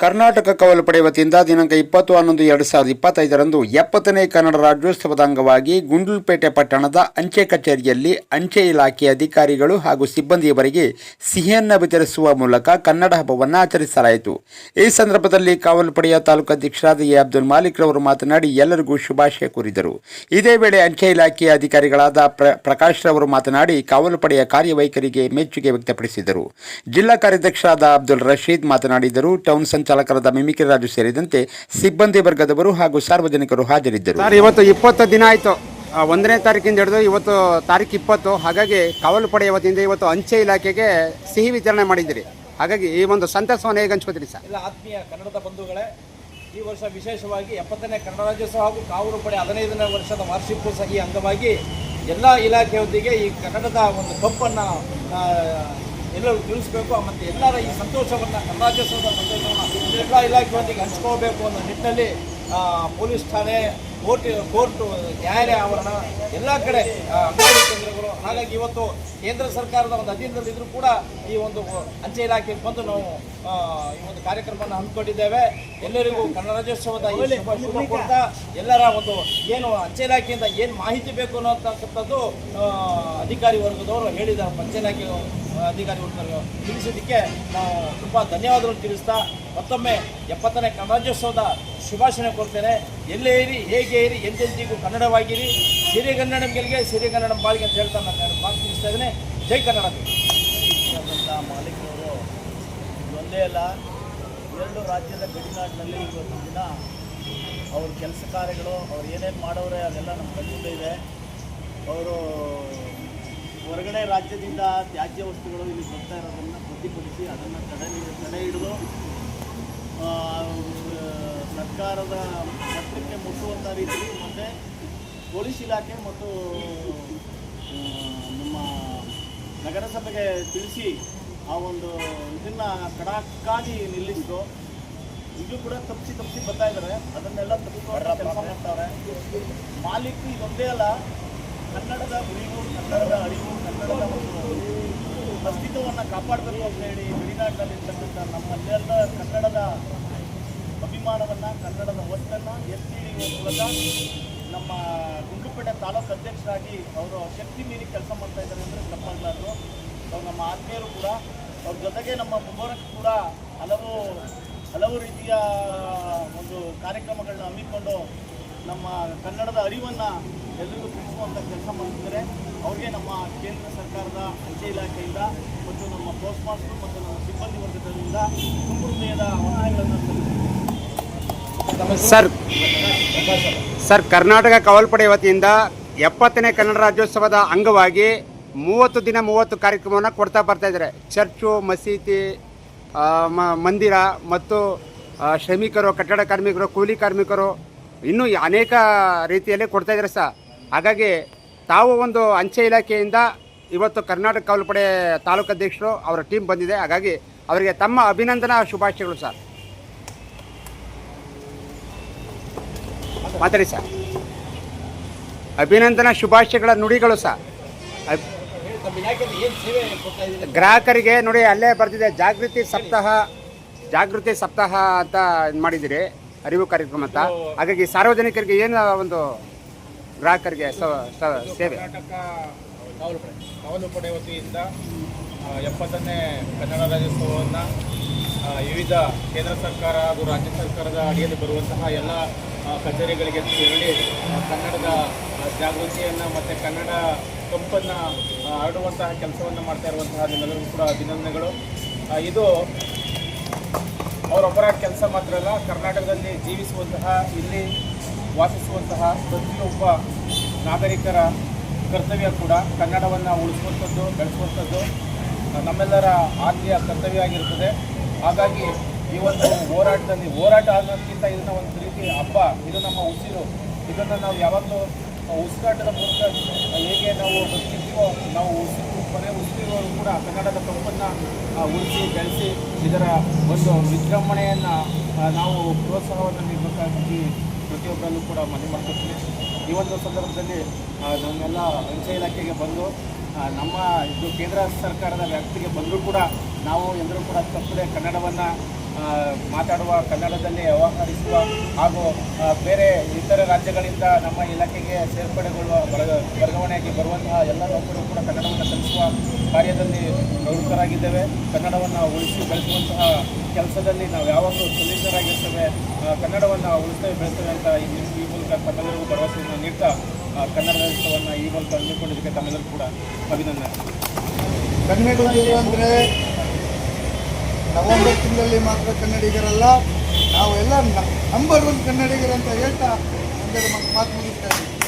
ಕರ್ನಾಟಕ ಕವಲು ಪಡೆ ವತಿಯಿಂದ ದಿನಾಂಕ ಇಪ್ಪತ್ತು ಹನ್ನೊಂದು ಎರಡು ಸಾವಿರದ ಇಪ್ಪತ್ತೈದರಂದು ಎಪ್ಪತ್ತನೇ ಕನ್ನಡ ರಾಜ್ಯೋತ್ಸವದ ಅಂಗವಾಗಿ ಗುಂಡ್ಲುಪೇಟೆ ಪಟ್ಟಣದ ಅಂಚೆ ಕಚೇರಿಯಲ್ಲಿ ಅಂಚೆ ಇಲಾಖೆ ಅಧಿಕಾರಿಗಳು ಹಾಗೂ ಸಿಬ್ಬಂದಿಯವರಿಗೆ ಸಿಹಿಯನ್ನು ವಿತರಿಸುವ ಮೂಲಕ ಕನ್ನಡ ಹಬ್ಬವನ್ನು ಆಚರಿಸಲಾಯಿತು. ಈ ಸಂದರ್ಭದಲ್ಲಿ ಕಾವಲು ಪಡೆಯ ತಾಲೂಕು ಅಧ್ಯಕ್ಷರಾದ ಎ. ಅಬ್ದುಲ್ ಮಾಲಿಕ್ ರವರು ಮಾತನಾಡಿ ಎಲ್ಲರಿಗೂ ಶುಭಾಶಯ ಕೋರಿದರು. ಇದೇ ವೇಳೆ ಅಂಚೆ ಇಲಾಖೆಯ ಅಧಿಕಾರಿಗಳಾದ ಪ್ರ ಪ್ರಕಾಶ್ ರವರು ಮಾತನಾಡಿ ಕಾವಲು ಪಡೆಯ ಕಾರ್ಯವೈಖರಿಗೆ ಮೆಚ್ಚುಗೆ ವ್ಯಕ್ತಪಡಿಸಿದರು. ಜಿಲ್ಲಾ ಕಾರ್ಯಾಧ್ಯಕ್ಷರಾದ ಅಬ್ದುಲ್ ರಶೀದ್ ಮಾತನಾಡಿದರು. ಟೌನ್ ಸಂಚಾಲಕರಾದ ಮಿಮಿಕ್ರಿ ರಾಜು ಸೇರಿದಂತೆ ಸಿಬ್ಬಂದಿ ವರ್ಗದವರು ಹಾಗೂ ಸಾರ್ವಜನಿಕರು ಹಾಜರಿದ್ದರು. ಸರ್ ಇವತ್ತು ಇಪ್ಪತ್ತು ದಿನ ಆಯಿತು. ಒಂದನೇ ತಾರೀಕಿಂದ ಹಿಡಿದು ಇವತ್ತು ತಾರೀಕು ಇಪ್ಪತ್ತು. ಹಾಗಾಗಿ ಕಾವಲು ಪಡೆಯ ವತಿಯಿಂದ ಇವತ್ತು ಅಂಚೆ ಇಲಾಖೆಗೆ ಸಿಹಿ ವಿತರಣೆ ಮಾಡಿದ್ದೀರಿ. ಹಾಗಾಗಿ ಈ ಒಂದು ಸಂತಸವನ್ನು ಹೇಗೆ ಹಂಚ್ಕೋತೀರಿ ಸರ್? ಎಲ್ಲ ಆತ್ಮೀಯ ಕನ್ನಡದ ಬಂಧುಗಳೇ ಈ ವರ್ಷ ವಿಶೇಷವಾಗಿ ಎಪ್ಪತ್ತನೇ ಕನ್ನಡ ರಾಜ್ಯೋತ್ಸವ ಹಾಗೂ ಕಾವಲು ಪಡೆ ಹದಿನೈದನೇ ವರ್ಷದ ವಾರ್ಷಿಕೋತ್ಸವ ಈ ಅಂಗವಾಗಿ ಎಲ್ಲ ಇಲಾಖೆಯೊಂದಿಗೆ ಈ ಕನ್ನಡದ ಒಂದು ಕಪ್ಪನ್ನು ಎಲ್ಲರೂ ತಿಳಿಸ್ಬೇಕು, ಮತ್ತು ಎಲ್ಲರ ಈ ಸಂತೋಷವನ್ನು ಕನ್ನಡ ರಾಜ್ಯೋತ್ಸವದ ಸಂತೋಷವನ್ನು ಎಲ್ಲ ಇಲಾಖೆಯೊಂದಿಗೆ ಹಂಚ್ಕೋಬೇಕು ಅನ್ನೋ ನಿಟ್ಟಿನಲ್ಲಿ ಪೊಲೀಸ್ ಠಾಣೆ, ಕೋರ್ಟ್, ಕೋರ್ಟು, ನ್ಯಾಯಾಲಯ ಆವರಣ ಎಲ್ಲ ಕಡೆ ಅಭಿವೃದ್ಧಿ ಕೇಂದ್ರಗಳು, ಹಾಗಾಗಿ ಇವತ್ತು ಕೇಂದ್ರ ಸರ್ಕಾರದ ಒಂದು ಅಧೀನದಲ್ಲಿದ್ದರೂ ಕೂಡ ಈ ಒಂದು ಅಂಚೆ ಇಲಾಖೆಗೆ ಬಂದು ನಾವು ಈ ಒಂದು ಕಾರ್ಯಕ್ರಮವನ್ನು ಹಮ್ಮಿಕೊಂಡಿದ್ದೇವೆ. ಎಲ್ಲರಿಗೂ ಕನ್ನಡ ರಾಜ್ಯೋತ್ಸವದ ಶುಭ ಕೊಡ್ತಾ ಎಲ್ಲರ ಒಂದು ಏನು ಅಂಚೆ ಇಲಾಖೆಯಿಂದ ಏನು ಮಾಹಿತಿ ಬೇಕು ಅನ್ನೋತಕ್ಕಂಥದ್ದು ಅಧಿಕಾರಿ ವರ್ಗದವರು ಹೇಳಿದ್ದಾರೆ ಅಂಚೆ ಇಲಾಖೆ ಅಧಿಕಾರಿ ವರ್ಗದವರು ತಿಳಿಸಿದ್ದಕ್ಕೆ ನಾವು ತುಂಬ ಧನ್ಯವಾದಗಳು ತಿಳಿಸ್ತಾ ಮತ್ತೊಮ್ಮೆ ಎಪ್ಪತ್ತನೇ ಕನ್ನಡೋತ್ಸವದ ಶುಭಾಶಯ ಕೊಡ್ತೇನೆ ಎಲ್ಲೇ ಇರಿ, ಹೇಗೆ ಇರಿ ಎಂದೆಂದಿಗೂ ಕನ್ನಡವಾಗಿರಿ. ಸಿರಿಗನ್ನಡಂ ಗೆಲ್ಗೆ ಸಿರಿಗನ್ನಡಂ ಬಾಳಿಗೆ ಅಂತ ಹೇಳ್ತಾ ನಾನು ಮಾತು ತಿಳಿಸ್ತಾ ಇದ್ದೇನೆ. ಜೈ ಕನ್ನಡ. ಮಾಲೀಕರು ಒಂದೇ ಅಲ್ಲ, ಎರಡು ರಾಜ್ಯದ ಗಡಿನಾಡಿನಲ್ಲಿ ಇವತ್ತು ದಿನ ಅವ್ರ ಕೆಲಸ ಕಾರ್ಯಗಳು, ಅವ್ರು ಏನೇನು ಮಾಡೋರೆ, ಅದೆಲ್ಲ ನಮ್ಮ ಕಣ್ಣಿಂದ ಇದೆ. ಅವರು ಹೊರಗಡೆ ರಾಜ್ಯದಿಂದ ತ್ಯಾಜ್ಯ ವಸ್ತುಗಳು ಇಲ್ಲಿ ಬರ್ತಾ ಇರೋದನ್ನು ಪ್ರತಿಭಟಿಸಿ ಅದನ್ನು ತಡೆ ತಡೆ ಹಿಡಿದು ಸರ್ಕಾರದ ಮಟ್ಟಕ್ಕೆ ಮುಟ್ಟುವಂಥ ರೀತಿ ಮತ್ತು ಪೊಲೀಸ್ ಇಲಾಖೆ ಮತ್ತು ನಮ್ಮ ನಗರಸಭೆಗೆ ತಿಳಿಸಿ ಆ ಒಂದು ಇದನ್ನು ಕಡಕ್ಕಾಗಿ ನಿಲ್ಲಿಸಿದ್ರು ಇದು ಕೂಡ ತಪ್ಪಿಸಿ ತಪ್ಪಿಸಿ ಬರ್ತಾ ಇದ್ದಾರೆ ಅದನ್ನೆಲ್ಲ ತಪ್ಪಿಸುವಂಥ ಕೆಲಸ ಮಾಡ್ತಾರೆ. ಮಾಲೀಕ ಇದೊಂದೇ ಅಲ್ಲ. ಕನ್ನಡದ ಉಳಿವು ಕನ್ನಡದ ಅರಿವು, ಕನ್ನಡದ ಒಂದು ಅಸ್ತಿತ್ವವನ್ನು ಕಾಪಾಡಬೇಕು ಅಂತ ಹೇಳಿ ಗಡಿನಾಡಿನಲ್ಲಿರ್ತಕ್ಕಂಥ ನಮ್ಮಲ್ಲೆಲ್ಲ ಕನ್ನಡದ ಅಭಿಮಾನವನ್ನು, ಕನ್ನಡದ ಒತ್ತನ್ನು ಎತ್ತಿ ಹಿಡಿಯುವ ಮೂಲಕ ನಮ್ಮ ಗುಂಡ್ಲುಪೇಟೆ ತಾಲೂಕು ಅಧ್ಯಕ್ಷರಾಗಿ ಅವರು ಶಕ್ತಿ ಮೀರಿ ಕೆಲಸ ಮಾಡ್ತಾ ಇದ್ದಾರೆ ಅಂದರೆ ತಪ್ಪಾಗಲಾರ್ದು. ಅವ್ರು ನಮ್ಮ ಆತ್ಮೀಯರು ಕೂಡ, ಅವ್ರ ಜೊತೆಗೆ ನಮ್ಮ ಮುಂಬರಕ್ಕೆ ಕೂಡ ಹಲವು ಹಲವು ರೀತಿಯ ಒಂದು ಕಾರ್ಯಕ್ರಮಗಳನ್ನ ಹಮ್ಮಿಕೊಂಡು ನಮ್ಮ ಕನ್ನಡದ ಅರಿವನ್ನು ಎಲ್ಲರಿಗೂ ತಿಳಿಸುವಂಥ ಕೆಲಸ ಮಾಡ್ತಿದ್ದಾರೆ. ಅವ್ರಿಗೆ ನಮ್ಮ ಕೇಂದ್ರ ಸರ್ಕಾರದ ಅಂಚೆ ಇಲಾಖೆಯಿಂದ ಮತ್ತು ನಮ್ಮ ಪೋಸ್ಟ್ ಮಾಸ್ಟರ್ ಮತ್ತು ನಮ್ಮ ಸಿಬ್ಬಂದಿ ವರ್ಗದಿಂದ ತುಂಬ ವಂದನೆಗಳನ್ನು ಸರ್ ಸರ್, ಕರ್ನಾಟಕ ಕಾವಲ್ಪಡೆ ವತಿಯಿಂದ ಎಪ್ಪತ್ತನೇ ಕನ್ನಡ ರಾಜ್ಯೋತ್ಸವದ ಅಂಗವಾಗಿ ಮೂವತ್ತು ದಿನ ಮೂವತ್ತು ಕಾರ್ಯಕ್ರಮವನ್ನು ಕೊಡ್ತಾ ಬರ್ತಾ ಇದ್ದಾರೆ. ಚರ್ಚು, ಮಸೀದಿ ಮಂದಿರ ಮತ್ತು ಶ್ರಮಿಕರು, ಕಟ್ಟಡ ಕಾರ್ಮಿಕರು, ಕೂಲಿ ಕಾರ್ಮಿಕರು ಇನ್ನೂ ಅನೇಕ ರೀತಿಯಲ್ಲಿ ಕೊಡ್ತಾ ಇದ್ದಾರೆ ಸರ್. ಹಾಗಾಗಿ ತಾವು ಒಂದು ಅಂಚೆ ಇಲಾಖೆಯಿಂದ ಇವತ್ತು ಕರ್ನಾಟಕ ಕಾವಲು ಪಡೆ ತಾಲೂಕು ಅಧ್ಯಕ್ಷರು ಅವರ ಟೀಮ್ ಬಂದಿದೆ. ಹಾಗಾಗಿ ಅವರಿಗೆ ತಮ್ಮ ಅಭಿನಂದನಾ ಶುಭಾಶಯಗಳು ಸರ್. ಮಾತಾಡಿ ಸರ್. ಅಭಿನಂದನಾ ಶುಭಾಶಯಗಳ ನುಡಿಗಳು ಸರ್. ಗ್ರಾಹಕರಿಗೆ ನೋಡಿ ಅಲ್ಲೇ ಬರ್ತಿದೆ. ಜಾಗೃತಿ ಸಪ್ತಾಹ ಜಾಗೃತಿ ಸಪ್ತಾಹ ಅಂತ ಮಾಡಿದ್ದೀರಿ. ಅರಿವು ಕಾರ್ಯಕ್ರಮ ಅಂತ. ಹಾಗಾಗಿ ಸಾರ್ವಜನಿಕರಿಗೆ ಏನು ಒಂದು ಗ್ರಾಹಕರಿಗೆ ಸೇವೆ? ಕರ್ನಾಟಕ ಕಾವಲು ಪಡೆ ಕಾವಲು ಪಡೆ ವತಿಯಿಂದ ಎಪ್ಪತ್ತನೇ ಕನ್ನಡ ರಾಜ್ಯೋತ್ಸವವನ್ನು ವಿವಿಧ ಕೇಂದ್ರ ಸರ್ಕಾರ ಹಾಗೂ ರಾಜ್ಯ ಸರ್ಕಾರದ ಅಡಿಯಲ್ಲಿ ಬರುವಂತಹ ಎಲ್ಲ ಕಚೇರಿಗಳಿಗೆ ತೆರಳಿ ಕನ್ನಡದ ಜಾಗೃತಿಯನ್ನು ಮತ್ತು ಕನ್ನಡ ಕಂಪನ್ನು ಹರಡುವಂತಹ ಕೆಲಸವನ್ನು ಮಾಡ್ತಾ ಇರುವಂತಹ ನಿಮ್ಮೆಲ್ಲರಿಗೂ ಕೂಡ ಅಭಿನಂದನೆಗಳು. ಇದು ಅವರೊಬ್ಬರ ಕೆಲಸ ಮಾತ್ರ ಅಲ್ಲ, ಕರ್ನಾಟಕದಲ್ಲಿ ಜೀವಿಸುವಂತಹ, ಇಲ್ಲಿ ವಾಸಿಸುವಂತಹ ಪ್ರತಿಯೊಬ್ಬ ನಾಗರಿಕರ ಕರ್ತವ್ಯ ಕೂಡ ಕನ್ನಡವನ್ನು ಉಳಿಸುವಂಥದ್ದು, ಬೆಳೆಸುವಂಥದ್ದು, ನಮ್ಮೆಲ್ಲರ ಆದ್ಯ ಕರ್ತವ್ಯ ಆಗಿರ್ತದೆ. ಹಾಗಾಗಿ ಈ ಒಂದು ಹೋರಾಟದಲ್ಲಿ, ಹೋರಾಟ ಆಗೋದಕ್ಕಿಂತ ಇದನ್ನ ಒಂದು ರೀತಿ ಹಬ್ಬ, ಇದು ನಮ್ಮ ಉಸಿರು, ಇದನ್ನು ನಾವು ಯಾವಾಗಲೂ ಉಸಿರಾಟದ ಮೂಲಕ ಹೇಗೆ ನಾವು ಬದುಕಿರ್ತೀವೋ ನಾವು ಉಸಿರು, ಕೊನೆ ಉಸಿರಿರುವವರು ಕೂಡ ಕನ್ನಡದ ಕಂಪನ್ನು ಉಳಿಸಿ, ಬೆಳೆಸಿ, ಇದರ ಒಂದು ವಿಜೃಂಭಣೆಯನ್ನು ನಾವು ಪ್ರೋತ್ಸಾಹವನ್ನು ನೀಡಬೇಕಾಗಿ ಪ್ರತಿಯೊಬ್ಬರಲ್ಲೂ ಕೂಡ ಮನವಿ ಮಾಡ್ಕೊತೀವಿ ಈ ಒಂದು ಸಂದರ್ಭದಲ್ಲಿ ನಮ್ಮೆಲ್ಲ ಅಂಚೆ ಇಲಾಖೆಗೆ ಬಂದು ನಮ್ಮ ಇದು ಕೇಂದ್ರ ಸರ್ಕಾರದ ವ್ಯಾಪ್ತಿಗೆ ಬಂದರೂ ಕೂಡ ನಾವು ಎಲ್ಲರೂ ಕೂಡ ತಪ್ಪದೆ ಕನ್ನಡವನ್ನು ಮಾತಾಡುವ, ಕನ್ನಡದಲ್ಲಿ ವ್ಯವಹರಿಸುವ ಹಾಗೂ ಬೇರೆ ಇತರ ರಾಜ್ಯಗಳಿಂದ ನಮ್ಮ ಇಲಾಖೆಗೆ ಸೇರ್ಪಡೆಗೊಳ್ಳುವ ವರ್ಗ ವರ್ಗಾವಣೆಯಾಗಿ ಬರುವಂತಹ ಎಲ್ಲ ನೌಕರರು ಕೂಡ ಕನ್ನಡವನ್ನು ಕಲಿಸುವ ಕಾರ್ಯದಲ್ಲಿ ಪ್ರವೃತ್ತರಾಗಿದ್ದೇವೆ ಕನ್ನಡವನ್ನು ಉಳಿಸಿ ಬೆಳೆಸುವಂತಹ ಕೆಲಸದಲ್ಲಿ ನಾವು ಯಾವಾಗಲೂ ಸಲ್ಲಿಸರಾಗಿರ್ತೇವೆ ಕನ್ನಡವನ್ನು ಉಳಿಸ್ತೇವೆ ಬೆಳೆಸ್ತೇವೆ ಅಂತ ಈ ಮೂಲಕ ತಮ್ಮೆಲ್ಲರಿಗೂ ಭರವಸೆಯನ್ನು ನೀಡ್ತಾ ಕನ್ನಡ ರಾಜ್ಯೋತ್ಸವವನ್ನು ಈ ಮೂಲಕ ಅಂದುಕೊಂಡಿದ್ದಕ್ಕೆ ತಮ್ಮೆಲ್ಲರಿಗೂ ಕೂಡ ಅಭಿನಂದನೆ. ಕನ್ನಡದಲ್ಲಿ ಅಂದರೆ ನವೆಂಬರ್ ತಿಂಗಳಲ್ಲಿ ಮಾತ್ರ ಕನ್ನಡಿಗರಲ್ಲ ನಾವೆಲ್ಲ ನಂಬರ್ ಒನ್ ಕನ್ನಡಿಗರಂತ ಹೇಳ್ತಾ ಮಾತು ಮುಗಿಸ್ತಾ ಇದ್ದೀವಿ.